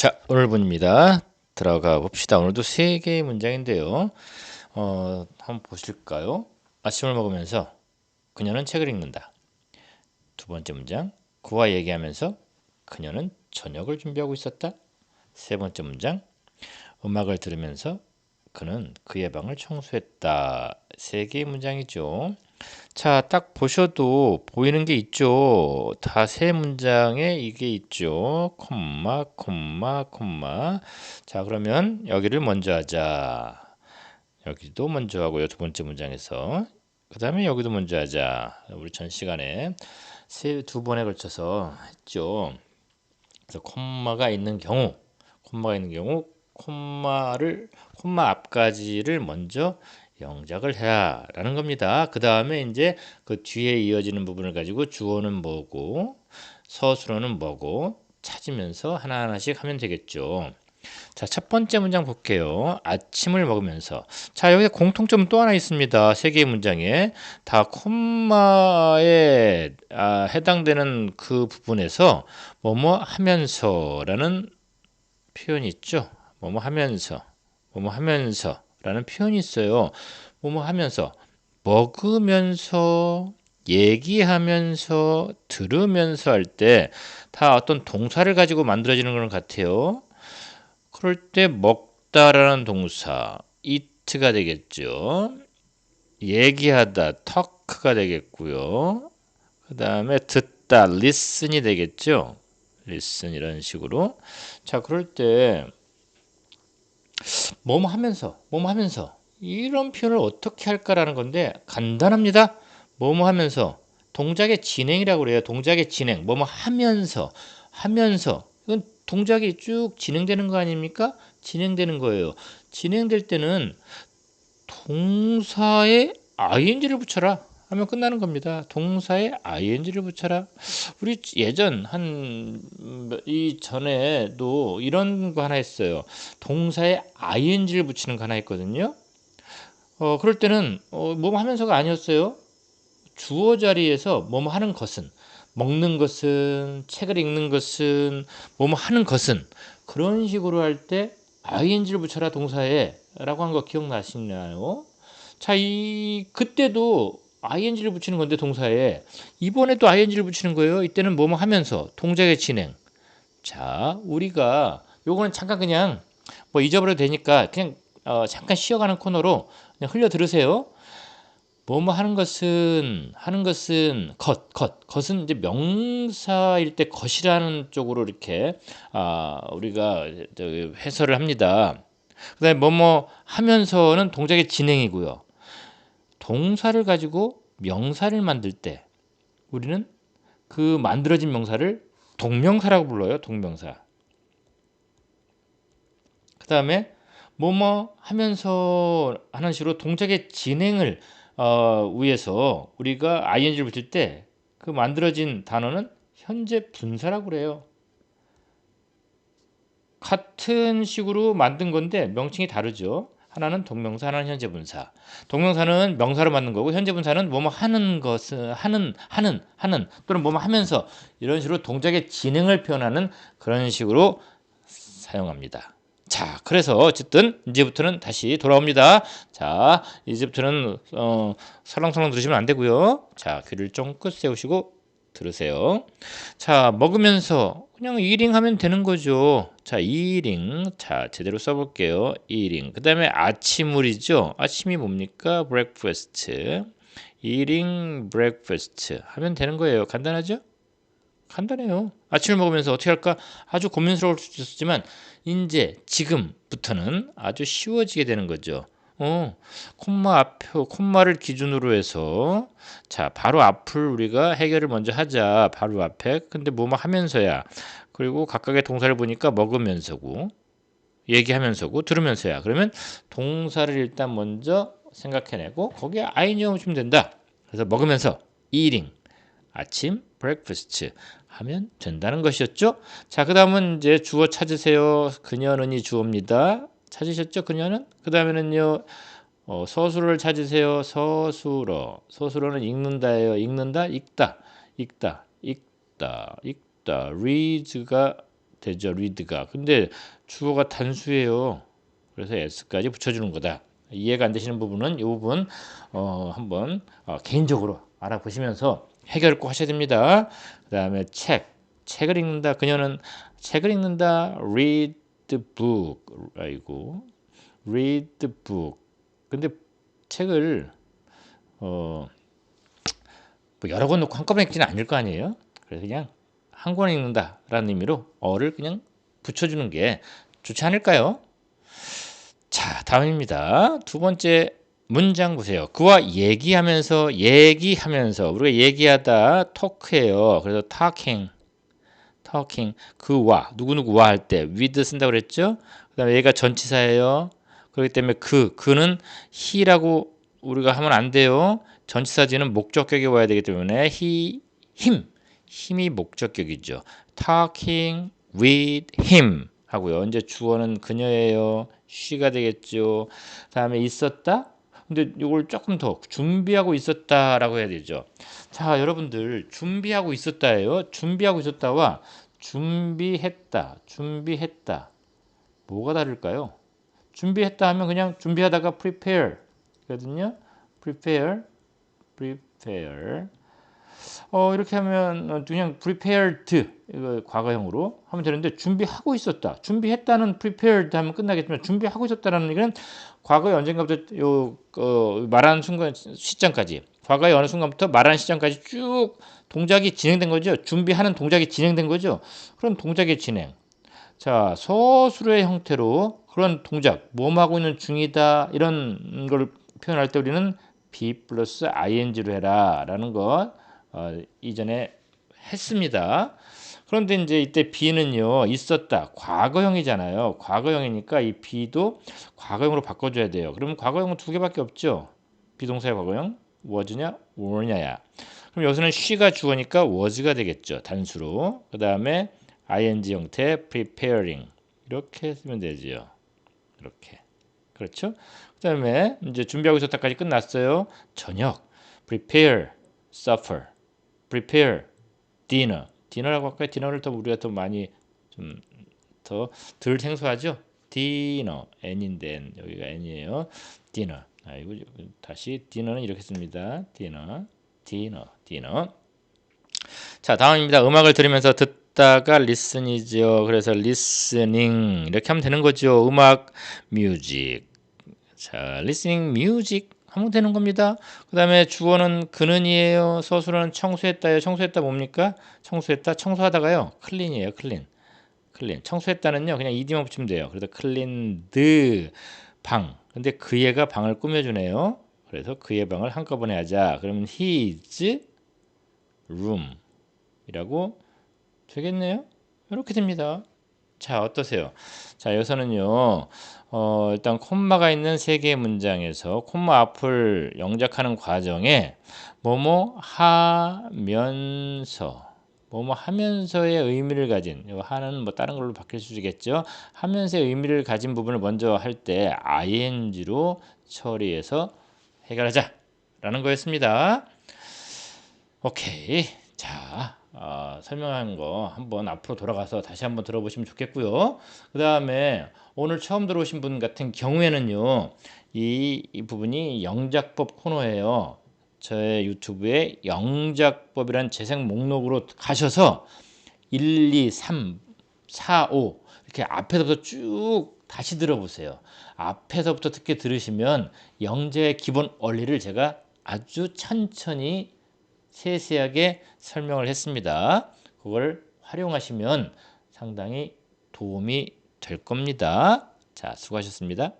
자, 오늘 분입니다. 들어가 봅시다. 오늘도 세 개의 문장인데요. 어, 한번 보실까요? 아침을 먹으면서 그녀는 책을 읽는다. 두 번째 문장. 그와 얘기하면서 그녀는 저녁을 준비하고 있었다. 세 번째 문장. 음악을 들으면서 그는 그의 방을 청소했다. 세 개의 문장이죠. 자, 딱 보셔도 보이는 게 있죠. 다 세 문장에 이게 있죠. 콤마, 콤마, 콤마. 자, 그러면 여기를 먼저 하자. 여기도 먼저 하고요. 두 번째 문장에서. 그 다음에 여기도 먼저 하자. 우리 전 시간에 세, 두 번에 걸쳐서 했죠. 그래서 콤마가 있는 경우, 콤마가 있는 경우, 콤마를, 콤마 앞까지를 먼저 영작을 해라라는 겁니다. 그 다음에 이제 그 뒤에 이어지는 부분을 가지고 주어는 뭐고 서술어는 뭐고 찾으면서 하나하나씩 하면 되겠죠. 자, 첫 번째 문장 볼게요. 아침을 먹으면서. 자, 여기 공통점 또 하나 있습니다. 세 개의 문장에. 다 콤마에 아, 해당되는 그 부분에서 뭐뭐 하면서라는 표현이 있죠. 뭐뭐 하면서. 뭐뭐 하면서. 라는 표현이 있어요. 뭐뭐 하면서 먹으면서 얘기하면서 들으면서 할 때 다 어떤 동사를 가지고 만들어지는 것 같아요. 그럴 때 먹다라는 동사 it가 되겠죠. 얘기하다 talk가 되겠고요. 그 다음에 듣다 listen이 되겠죠. listen 이런 식으로. 자 그럴 때 뭐뭐 하면서 뭐뭐 하면서 이런 표현을 어떻게 할까라는 건데 간단합니다. 뭐뭐 하면서 동작의 진행이라고 그래요. 동작의 진행. 뭐뭐 하면서 하면서 이건 동작이 쭉 진행되는 거 아닙니까? 진행되는 거예요. 진행될 때는 동사에 ing를 붙여라. 하면 끝나는 겁니다. 동사에 ing를 붙여라. 우리 예전 한 이 전에도 이런 거 하나 했어요. 동사에 ing를 붙이는 거 하나 했거든요. 어 그럴 때는 어, 뭐 하면서가 아니었어요. 주어 자리에서 뭐뭐 하는 것은 먹는 것은 책을 읽는 것은 뭐뭐 하는 것은 그런 식으로 할 때 ing를 붙여라 동사에 라고 한 거 기억나시나요? 자, 이 그때도 ing를 붙이는 건데 동사에 이번에 또 ing를 붙이는 거예요. 이때는 뭐뭐 하면서 동작의 진행. 자, 우리가 요거는 잠깐 그냥 뭐 잊어버려도 되니까 그냥 어, 잠깐 쉬어가는 코너로 그냥 흘려 들으세요. 뭐뭐 하는 것은 하는 것은 것, 것, 것은 이제 명사일 때 것이라는 쪽으로 이렇게 아, 우리가 해설을 합니다. 그다음에 뭐뭐 하면서는 동작의 진행이고요. 동사를 가지고 명사를 만들 때 우리는 그 만들어진 명사를 동명사라고 불러요. 동명사. 그 다음에 뭐뭐 하면서 하는 식으로 동작의 진행을 어, 위해서 우리가 ing를 붙일 때 그 만들어진 단어는 현재 분사라고 그래요. 같은 식으로 만든 건데 명칭이 다르죠. 하나는 동명사, 하나는 현재 분사. 동명사는 명사로 만든 거고 현재 분사는 뭐뭐 하는 것은 하는 하는 하는 또는 뭐뭐 하면서 이런 식으로 동작의 진행을 표현하는 그런 식으로 사용합니다. 자, 그래서 어쨌든 이제부터는 다시 돌아옵니다. 자, 이제부터는 어, 설렁설렁 들으시면 안 되고요. 자, 귀를 쫑긋 세우시고 들으세요. 자, 먹으면서 그냥 이링 하면 되는 거죠. 자, 이링. 자, 제대로 써볼게요. 이링. 그 다음에 아침물이죠. 아침이 뭡니까? breakfast. eating breakfast 하면 되는 거예요. 간단하죠? 간단해요. 아침을 먹으면서 어떻게 할까? 아주 고민스러울 수 있었지만 이제 지금부터는 아주 쉬워지게 되는 거죠. 어, 콤마 앞 콤마를 기준으로 해서 자 바로 앞을 우리가 해결을 먼저 하자 바로 앞에 근데 뭐뭐 하면서야 그리고 각각의 동사를 보니까 먹으면서고 얘기하면서고 들으면서야 그러면 동사를 일단 먼저 생각해내고 거기에 아이니어 주면 된다 그래서 먹으면서 eating 아침 breakfast 하면 된다는 것이었죠 자 그 다음은 이제 주어 찾으세요 그녀는 이 주어입니다 찾으셨죠? 그녀는? 그 다음에는요, 어, 서술어를 찾으세요. 서술어. 서술어는 읽는다예요. 읽는다, 읽다, 읽다, 읽다, 읽다. Reads가 되죠. read가. 근데 주어가 단수예요. 그래서 s까지 붙여주는 거다. 이해가 안 되시는 부분은 이 부분 어, 한번 어, 개인적으로 알아보시면서 해결 꼭 하셔야 됩니다. 그 다음에 책, 책을 읽는다. 그녀는 책을 읽는다. read the book. 아이고, read the book. 근데 책을 어, 뭐 여러 권 놓고 한꺼번에 읽지는 않을 거 아니에요. 그래서 그냥 한권 읽는다라는 의미로 어를 그냥 붙여주는 게 좋지 않을까요? 자, 다음입니다. 두 번째 문장 보세요. 그와 얘기하면서 얘기하면서 우리가 얘기하다 토크예요. 그래서 talking, talking 그와 누구 누구와 할 때 with 쓴다고 그랬죠. 그다음에 얘가 전치사예요. 그렇기 때문에 그 그는 he라고 우리가 하면 안 돼요. 전치사지는 목적격이 와야 되기 때문에 he, him, 힘이 목적격이죠. talking with him 하고요. 이제 주어는 그녀예요. she가 되겠죠. 다음에 있었다. 근데 이걸 조금 더 준비하고 있었다라고 해야 되죠. 자, 여러분들 준비하고 있었다예요. 준비하고 있었다와 준비했다, 준비했다. 뭐가 다를까요? 준비했다 하면 그냥 준비하다가 prepare 거든요. prepare, prepare. 어, 이렇게 하면 그냥 prepared 이거 과거형으로 하면 되는데 준비하고 있었다. 준비했다는 prepared 하면 끝나겠지만 준비하고 있었다라는 얘기는 과거에 언젠가부터 요 어, 말하는 순간 시점까지 과거의 어느 순간부터 말하는 시점까지 쭉 동작이 진행된 거죠. 준비하는 동작이 진행된 거죠. 그럼 동작의 진행. 자, 서술의 형태로 그런 동작, 뭐하고 있는 중이다 이런 걸 표현할 때 우리는 be 플러스 ing로 해라 라는 것 어, 이전에 했습니다. 그런데 이제 이때 be는요 있었다 과거형이잖아요. 과거형이니까 이 be도 과거형으로 바꿔줘야 돼요. 그러면 과거형은 두 개밖에 없죠. 비동사의 과거형 was냐 were냐야. 그럼 여기서는 she가 주어니까 was가 되겠죠. 단수로. 그 다음에 ing 형태 preparing 이렇게 쓰면 되죠. 이렇게 그렇죠? 그 다음에 이제 준비하고 있었다까지 끝났어요. 저녁 prepare supper prepare dinner 디너라고 할까요? 디너를 더 우리가 더 많이 좀 더 덜 생소하죠? 디너 n인데 여기가 n이에요. 디너 아이고 다시 디너는 이렇게 씁니다. 디너 디너 디너 자 다음입니다. 음악을 들으면서 듣 다가 listen이죠. 그래서 listening 이렇게 하면 되는 거죠. 음악 music 자 listening music 하면 되는 겁니다. 그 다음에 주어는 그는이에요. 서술은 청소했다요. 청소했다 뭡니까? 청소했다. 청소하다가요. 클린이에요. 클린. 클린. 청소했다는요. 그냥 이디만 붙이면 돼요. 그래서 클린드 방. 근데 그 애가 방을 꾸며주네요. 그래서 그의 방을 한꺼번에 하자. 그러면 his room 이라고 되겠네요. 이렇게 됩니다. 자, 어떠세요? 자, 여기서는요. 어, 일단 콤마가 있는 세 개의 문장에서 콤마 앞을 영작하는 과정에 뭐뭐 하면서 뭐뭐 하면서의 의미를 가진 이 하는 뭐 다른 걸로 바뀔 수 있겠죠. 하면서의 의미를 가진 부분을 먼저 할 때 ing로 처리해서 해결하자라는 거였습니다. 오케이. 자, 어, 설명한 거 한번 앞으로 돌아가서 다시 한번 들어보시면 좋겠고요. 그 다음에 오늘 처음 들어오신 분 같은 경우에는요, 이, 이 부분이 영작법 코너예요. 저의 유튜브에 영작법이란 재생 목록으로 가셔서 1, 2, 3, 4, 5 이렇게 앞에서부터 쭉 다시 들어보세요. 앞에서부터 듣게 들으시면 영재의 기본 원리를 제가 아주 천천히 세세하게 설명을 했습니다. 그걸 활용하시면 상당히 도움이 될 겁니다. 자, 수고하셨습니다.